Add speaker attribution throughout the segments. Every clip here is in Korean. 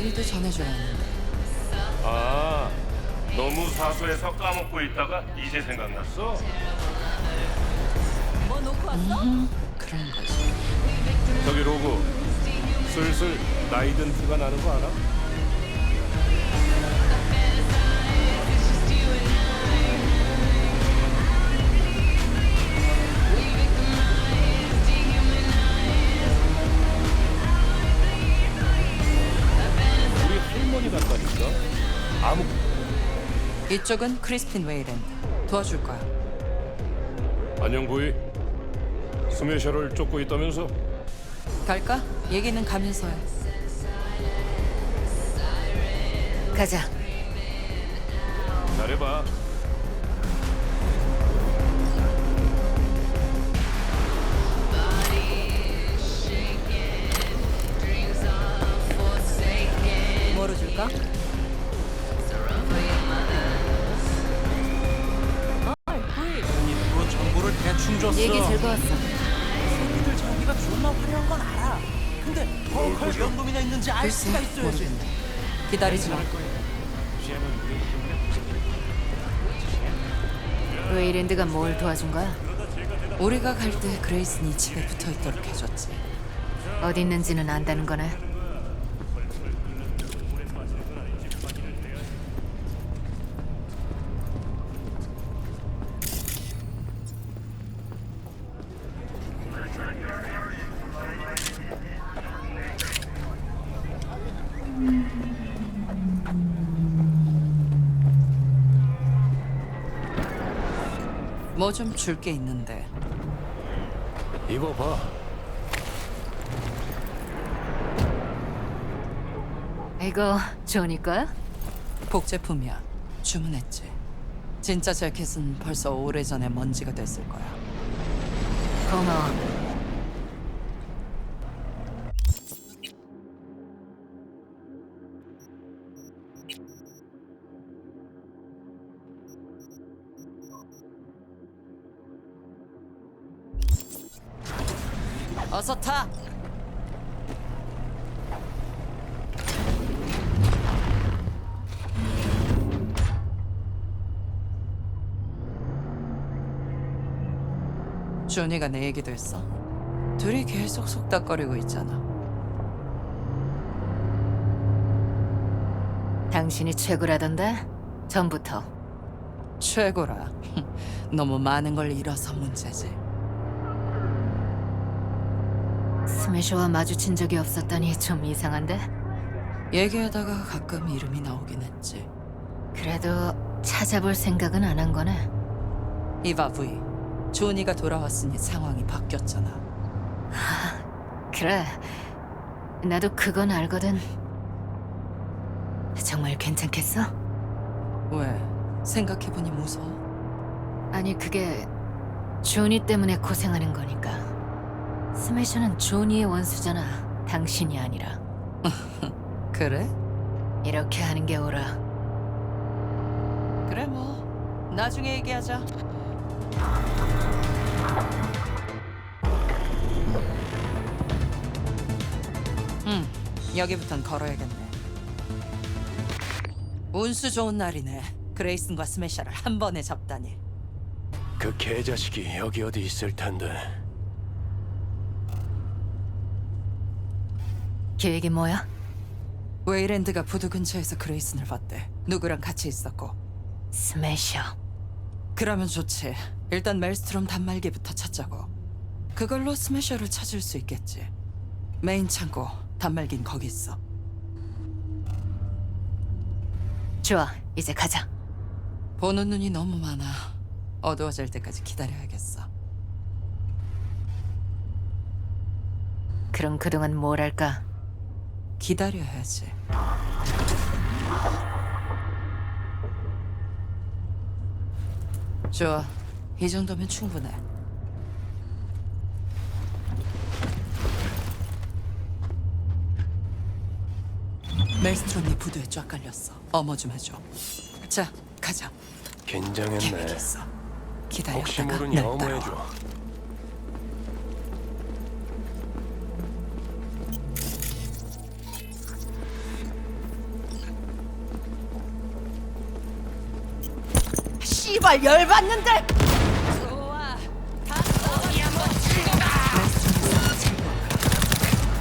Speaker 1: 일도 전해줘야 하는데.
Speaker 2: 아, 너무 사소해서 까먹고 있다가 이제 생각났어?
Speaker 3: 뭐 놓고 왔어?
Speaker 1: 그런 거지.
Speaker 2: 저기 로고, 슬슬 나이 든 티가 나는 거 알아? 아무
Speaker 1: 이쪽은 크리스틴 웨이랜드. 도와줄 거야.
Speaker 2: 안녕 부이 스매셔를 쫓고 있다면서?
Speaker 1: 갈까? 얘기는 가면서 해.
Speaker 3: 가자.
Speaker 2: 잘해봐
Speaker 1: 기다리지 마.
Speaker 3: 웨이랜드가 뭘 도와준 거야?
Speaker 1: 우리가 갈 때 그레이슨이 집에 붙어 있도록 해줬지.
Speaker 3: 어디 있는지는 안다는 거네.
Speaker 1: 좀 줄 게 있는데.
Speaker 2: 이거 봐
Speaker 3: 이거 조니 거야?
Speaker 1: 복제품이야. 주문했지. 진짜 재킷은 벌써 오래전에 먼지가 됐을 거야.
Speaker 3: 고마워.
Speaker 1: 준이가 내 얘기도 했어. 둘이 계속 속닥거리고 있잖아.
Speaker 3: 당신이 최고라던데? 전부터.
Speaker 1: 최고라. 너무 많은 걸 잃어서 문제지.
Speaker 3: 스매셔와 마주친 적이 없었다니 좀 이상한데?
Speaker 1: 얘기하다가 가끔 이름이 나오긴 했지.
Speaker 3: 그래도 찾아볼 생각은 안 한 거네.
Speaker 1: 이봐 부이. 조니가 돌아왔으니 상황이 바뀌었잖아.
Speaker 3: 그래. 나도 그건 알거든. 정말 괜찮겠어?
Speaker 1: 왜? 생각해보니 무서워?
Speaker 3: 아니 그게 조니 때문에 고생하는 거니까. 스매셔는 조니의 원수잖아. 당신이 아니라.
Speaker 1: 그래?
Speaker 3: 이렇게 하는 게 옳아.
Speaker 1: 그래 뭐 나중에 얘기하자. 응, 여기부턴 걸어야겠네. 운수 좋은 날이네. 그레이슨과 스매셔를 한 번에 잡다니.
Speaker 2: 그 개자식이 여기 어디 있을 텐데
Speaker 3: 계획이 뭐야?
Speaker 1: 웨이랜드가 부두 근처에서 그레이슨을 봤대. 누구랑 같이 있었고.
Speaker 3: 스매셔.
Speaker 1: 그러면 좋지. 일단 멜스트롬 단말기부터 찾자고. 그걸로 스매셔를 찾을 수 있겠지. 메인 창고 단말기는 거기 있어.
Speaker 3: 좋아. 이제 가자.
Speaker 1: 보는 눈이 너무 많아. 어두워질 때까지 기다려야겠어.
Speaker 3: 그럼 그동안 뭘 할까?
Speaker 1: 기다려야지. 좋아. 이 정도면 충분해. 멜스트롬이 부두에 쫙 깔렸어. 어머 좀 해줘. 자, 가자. 있어.
Speaker 2: 혹시
Speaker 1: 기다렸다가
Speaker 2: 모르니
Speaker 1: 날
Speaker 2: 어머해줘
Speaker 3: 씨발 열받는데.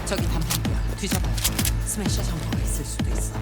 Speaker 1: 저기 담당이야. 뒤져봐요. 스매셔 정보가 있을 수도 있어.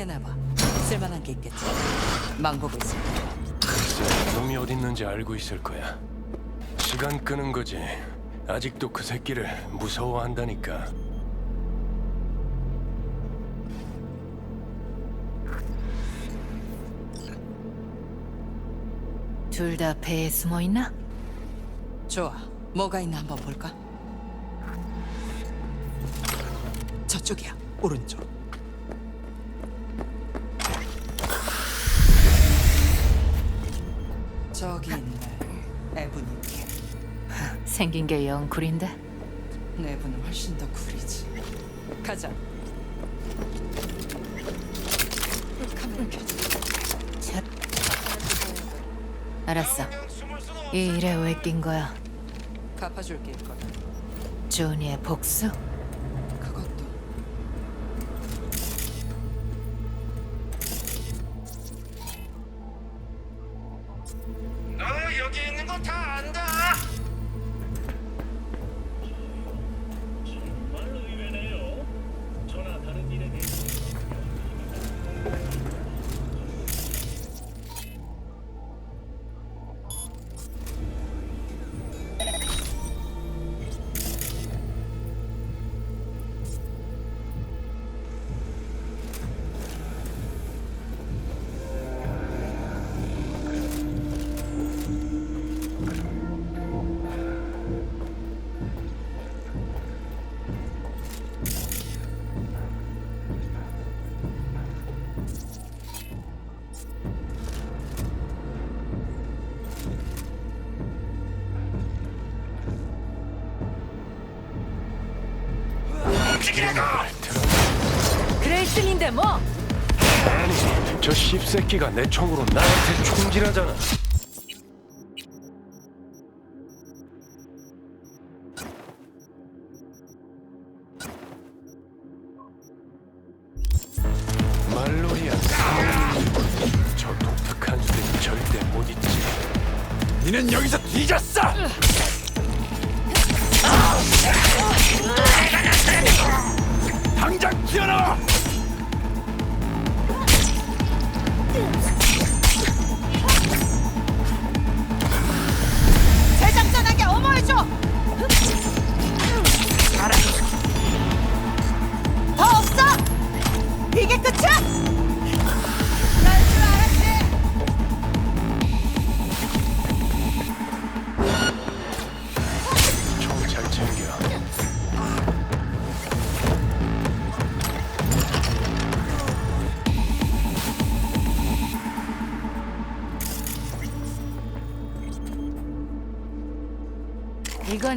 Speaker 1: 스캔해봐. 쓸만한 게 있겠지. 망보고 있을 거야.
Speaker 2: 놈이 어디 있는지 알고 있을 거야. 시간 끄는 거지. 아직도 그 새끼를 무서워한다니까.
Speaker 3: 둘 다 배에 숨어 있나?
Speaker 1: 좋아. 뭐가 있나 한번 볼까? 저쪽이야. 오른쪽. 저기 있네. 에브니 캠.
Speaker 3: 생긴 게 영 구린데.
Speaker 1: 내부는 훨씬 더 구리지. 가자. 카메라 켜줘.
Speaker 3: 쳇. 알았어. 이 일에 왜 낀 거야?
Speaker 1: 갚아줄게 이걸.
Speaker 3: 조니의 복수? 1등인데 뭐?
Speaker 2: 아니, 저 씹새끼가 내 총으로 나한테 총질하잖아.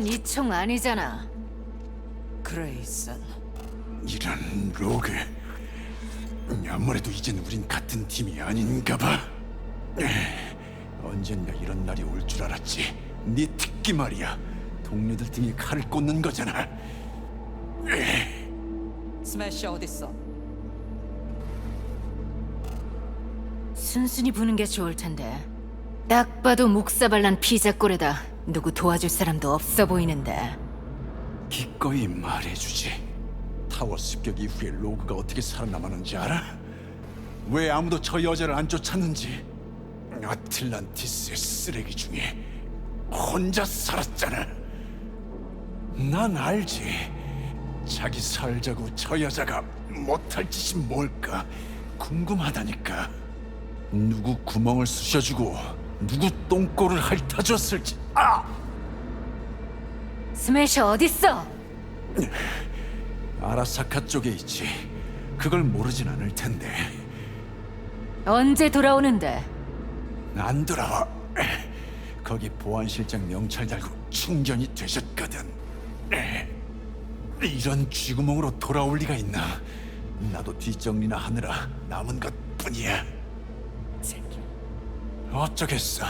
Speaker 3: 이건 이 총 아니잖아.
Speaker 1: 그레이슨.
Speaker 4: 이런 로그. 아무래도 이젠 우린 같은 팀이 아닌가 봐. 에이, 언젠가 이런 날이 올 줄 알았지. 네 특기 말이야. 동료들 등에 칼을 꽂는 거잖아.
Speaker 1: 스매시 어딨어?
Speaker 3: 순순히 부는 게 좋을 텐데. 딱 봐도 목사발난 피자꼬레다. 누구 도와줄 사람도 없어 보이는데.
Speaker 4: 기꺼이 말해주지. 타워 습격 이후에 로그가 어떻게 살아남았는지 알아? 왜 아무도 저 여자를 안 쫓았는지. 아틀란티스의 쓰레기 중에 혼자 살았잖아. 난 알지. 자기 살자고 저 여자가 못할 짓이 뭘까 궁금하다니까. 누구 구멍을 쑤셔주고 누구 똥꼬를 핥아줬을지. 아!
Speaker 3: 스매셔 어딨어?
Speaker 4: 아라사카 쪽에 있지. 그걸 모르진 않을 텐데.
Speaker 3: 언제 돌아오는데?
Speaker 4: 안 돌아와. 거기 보안실장 명찰 달고 충전이 되셨거든. 이런 쥐구멍으로 돌아올 리가 있나? 나도 뒷정리나 하느라 남은 것뿐이야. 어쩌겠어.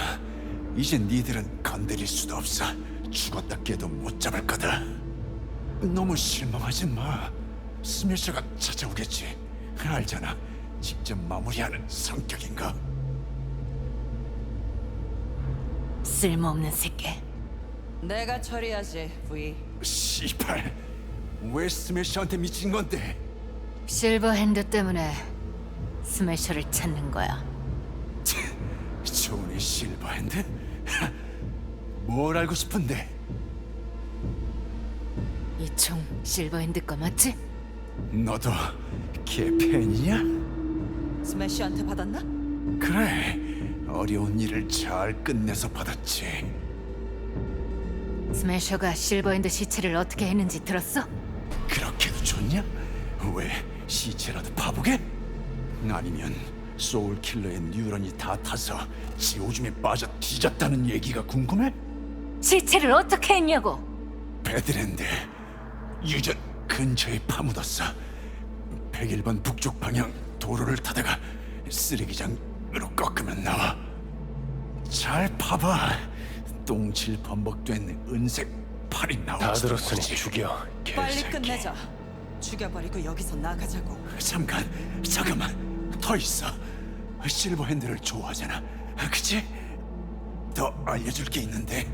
Speaker 4: 이제 니들은 건드릴 수도 없어. 죽었다 깨도 못 잡을 거다. 너무 실망하지 마. 스매셔가 찾아오겠지. 알잖아. 직접 마무리하는 성격인 거.
Speaker 3: 쓸모없는 새끼.
Speaker 1: 내가 처리하지, V.
Speaker 4: 씨발. 왜 스매셔한테 미친 건데?
Speaker 3: 실버 핸드 때문에 스매셔를 찾는 거야.
Speaker 4: 조니 실버핸드? 뭘 알고 싶은데?
Speaker 3: 이 총 실버핸드 거 맞지?
Speaker 4: 너도 걔 팬이냐?
Speaker 1: 스매시한테 받았나?
Speaker 4: 그래. 어려운 일을 잘 끝내서 받았지.
Speaker 3: 스매셔가 실버핸드 시체를 어떻게 했는지 들었어?
Speaker 4: 그렇게도 좋냐? 왜 시체라도 파보게? 아니면 소울킬러의 뉴런이 다 타서 지 오줌에 빠져 뒤졌다는 얘기가 궁금해?
Speaker 3: 시체를 어떻게 했냐고?
Speaker 4: 베드랜드 유전 근처에 파묻었어 101번 북쪽 방향 도로를 타다가 쓰레기장으로 꺾으면 나와 잘 봐봐 똥칠 범벅된 은색 팔이 나오지
Speaker 2: 다 들었으니 죽여,
Speaker 1: 빨리
Speaker 2: 개새끼.
Speaker 1: 끝내자. 죽여버리고 여기서 나가자고.
Speaker 4: 잠깐 잠깐만 더 있어 실버핸드를 좋아하잖아 그치? 더 알려줄 게 있는데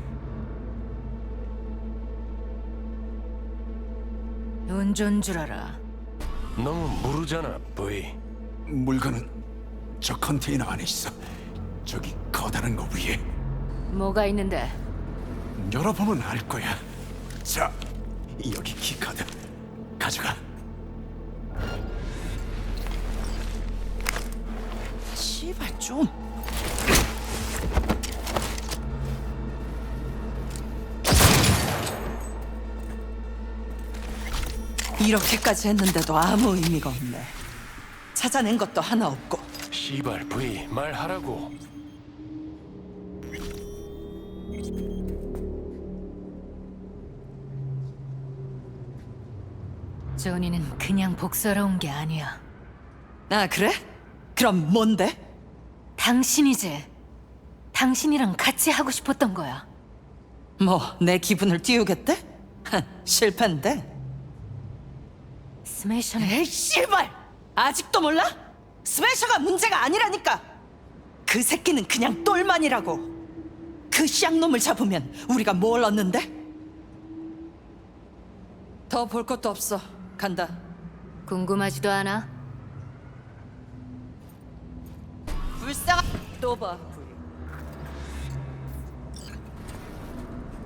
Speaker 3: 운전 줄 알아.
Speaker 2: 너무 무르잖아, 브이.
Speaker 4: 물건은 저 컨테이너 안에 있어 저기 커다란 거 위에
Speaker 3: 뭐가 있는데?
Speaker 4: 열어보면 알 거야. 자, 여기 키카드 가져가.
Speaker 1: 씨발 좀. 이렇게까지 했는데도 아무 의미가 없네. 찾아낸 것도 하나 없고.
Speaker 2: 씨발, 브이, 말하라고.
Speaker 3: 조니는 그냥 온게 아니야.
Speaker 1: 아 그래? 그럼 뭔데?
Speaker 3: 당신이지. 당신이랑 같이 하고 싶었던 거야.
Speaker 1: 뭐 내 기분을 띄우겠대? 실패인데.
Speaker 3: 스매셔는
Speaker 1: 에이 씨발! 아직도 몰라? 스매셔가 문제가 아니라니까. 그 새끼는 그냥 똘만이라고. 그 쌍놈을 잡으면 우리가 뭘 얻는데? 더 볼 것도 없어. 간다.
Speaker 3: 궁금하지도 않아.
Speaker 1: 불쌍. 또 봐.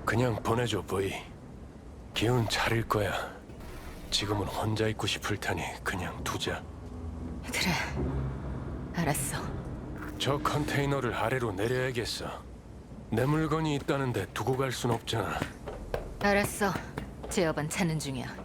Speaker 2: 그냥 보내줘, 보이. 기운 차릴 거야. 지금은 혼자 있고 싶을 테니 그냥 두자.
Speaker 3: 그래. 알았어.
Speaker 2: 저 컨테이너를 아래로 내려야겠어. 내 물건이 있다는데 두고 갈 순 없잖아.
Speaker 3: 알았어. 제어반 찾는 중이야.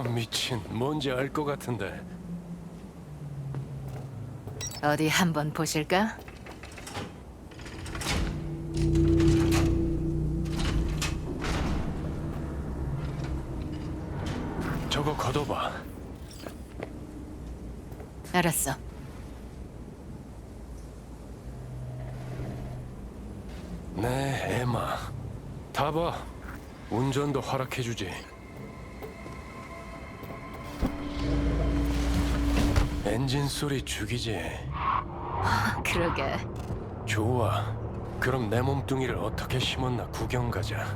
Speaker 2: 아, 미친. 뭔지 알 것 같은데.
Speaker 3: 어디 한번 보실까?
Speaker 2: 저거 걷어봐.
Speaker 3: 알았어.
Speaker 2: 네, 에마. 다 봐. 운전도 허락해주지. 엔진 소리 죽이지.
Speaker 3: 그러게.
Speaker 2: 좋아. 그럼 내 몸뚱이를 어떻게 심었나 구경 가자.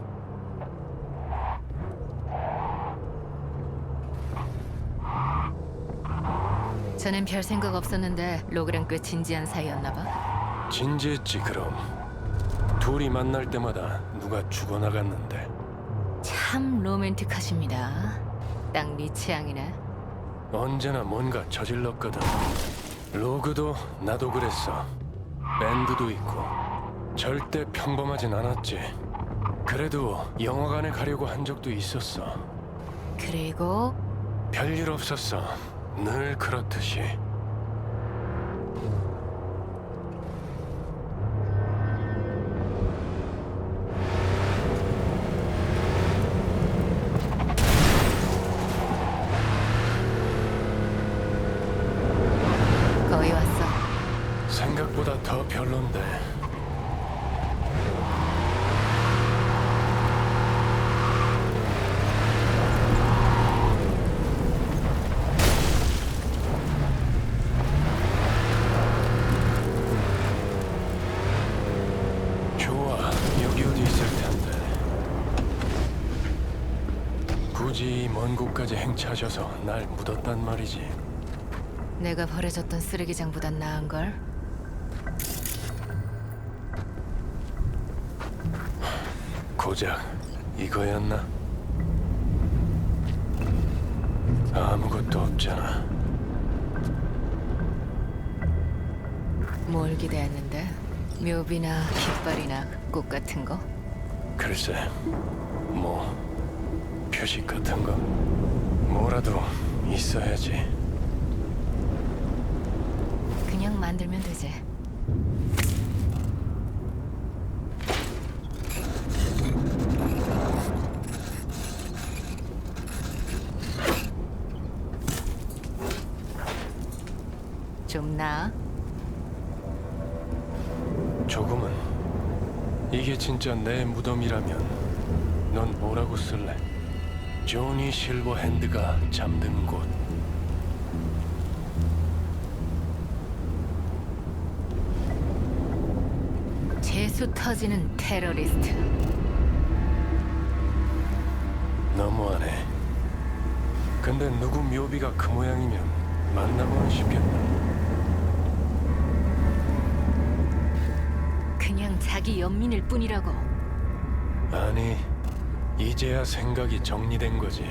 Speaker 3: 전엔 별 생각 없었는데 로그랑 꽤 진지한 사이였나 봐.
Speaker 2: 진지했지 그럼. 둘이 만날 때마다 누가 죽어나갔는데.
Speaker 3: 참 로맨틱하십니다. 딱 네 취향이네.
Speaker 2: 언제나 뭔가 저질렀거든. 로그도 나도 그랬어. 밴드도 있고 절대 평범하진 않았지. 그래도 영화관에 가려고 한 적도 있었어.
Speaker 3: 그리고
Speaker 2: 별일 없었어. 늘 그렇듯이. 굳이 먼 곳까지 행차하셔서 날 묻었단 말이지.
Speaker 3: 내가 버려졌던 쓰레기장보단 나은 걸.
Speaker 2: 고작 이거였나? 아무것도 없잖아.
Speaker 3: 뭘 기대했는데? 묘비나 깃발이나 꽃 같은 거?
Speaker 2: 글쎄, 뭐 표식 같은 거 뭐라도 있어야지.
Speaker 3: 그냥 만들면 되지. 좀 나아?
Speaker 2: 조금은 이게 진짜 내 무덤이라면 넌 뭐라고 쓸래? 조니 실버 핸드가 잠든 곳.
Speaker 3: 재수 터지는 테러리스트.
Speaker 2: 너무하네. 근데 누구 묘비가 그 모양이면 만나고는 싶겠다.
Speaker 3: 그냥 자기 연민일 뿐이라고.
Speaker 2: 아니, 이제야 생각이 정리된 거지.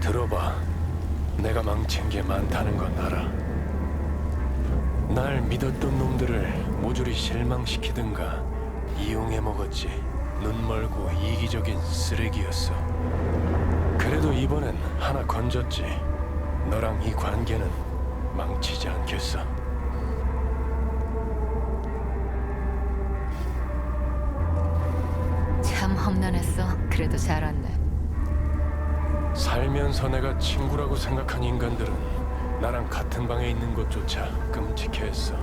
Speaker 2: 들어봐. 내가 망친 게 많다는 건 알아. 날 믿었던 놈들을 모조리 실망시키든가 이용해 먹었지. 눈 멀고 이기적인 쓰레기였어. 그래도 이번엔 하나 건졌지. 너랑 이 관계는 망치지
Speaker 3: 않겠어. 그래도 잘 왔네.
Speaker 2: 살면서 내가 친구라고 생각한 인간들은 나랑 같은 방에 있는 것조차 끔찍해했어.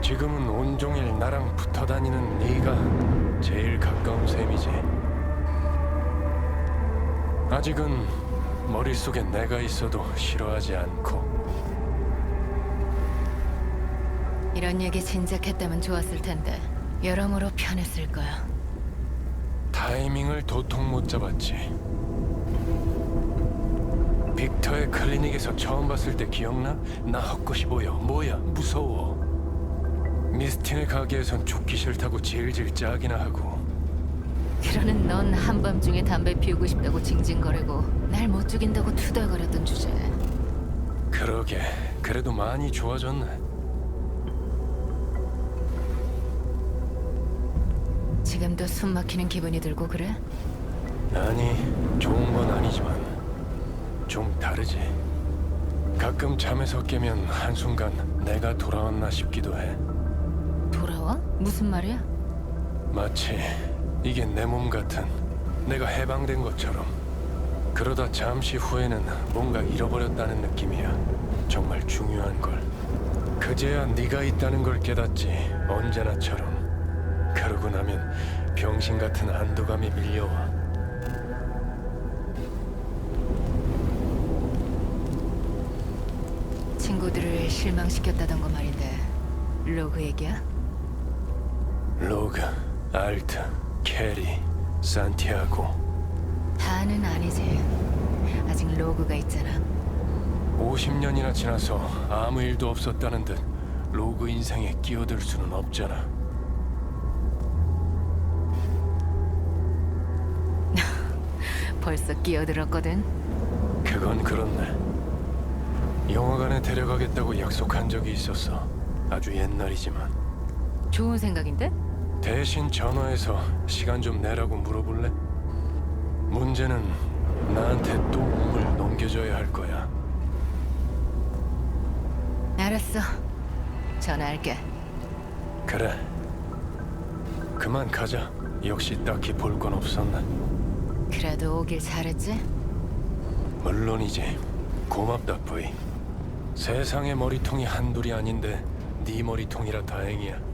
Speaker 2: 지금은 온종일 나랑 붙어 다니는 네가 제일 가까운 셈이지. 아직은 머릿속에 내가 있어도 싫어하지 않고
Speaker 3: 이런 얘기 진작 했다면 좋았을 텐데 여러모로 편했을 거야.
Speaker 2: 타이밍을 도통 못 잡았지. 빅터의 클리닉에서 처음 봤을 때 기억나? 나 헛것이 보여. 뭐야? 무서워. 미스틴의 가게에선 죽기 싫다고 질질 짜기나 하고
Speaker 3: 그러는 넌 한밤중에 담배 피우고 싶다고 징징거리고 날 못 죽인다고 투덜거렸던 주제에
Speaker 2: 그러게 그래도 많이 좋아졌네
Speaker 3: 지금도 숨 막히는 기분이 들고 그래?
Speaker 2: 아니 좋은 건 아니지만 좀 다르지 가끔 잠에서 깨면 한순간 내가 돌아왔나 싶기도 해
Speaker 3: 돌아와? 무슨 말이야?
Speaker 2: 마치 이게 내 몸 같은 내가 해방된 것처럼 그러다 잠시 후에는 뭔가 잃어버렸다는 느낌이야 정말 중요한 걸 그제야 네가 있다는 걸 깨닫지 언제나처럼 그러고 나면 병신 같은 안도감이 밀려와.
Speaker 3: 친구들을 실망시켰다던 거 말인데 로그 얘기야?
Speaker 2: 로그, 알트, 캐리, 산티아고.
Speaker 3: 다는 아니지. 아직 로그가 있잖아.
Speaker 2: 50년이나 지나서 아무 일도 없었다는 듯 로그 인생에 끼어들 수는 없잖아
Speaker 3: 벌써 끼어들었거든
Speaker 2: 그건 그렇네. 영화관에 데려가겠다고 약속한 적이 있었어. 아주 옛날이지만.
Speaker 3: 좋은 생각인데?
Speaker 2: 대신 전화해서 시간 좀 내라고 물어볼래? 문제는 나한테 또 몸을 넘겨줘야 할 거야.
Speaker 3: 알았어 전화할게
Speaker 2: 그래. 그만 가자. 역시 딱히 볼 건 없었네.
Speaker 3: 그래도 오길 잘했지?
Speaker 2: 물론이지. 고맙다, 부이. 세상의 머리통이 한둘이 아닌데 네 머리통이라 다행이야.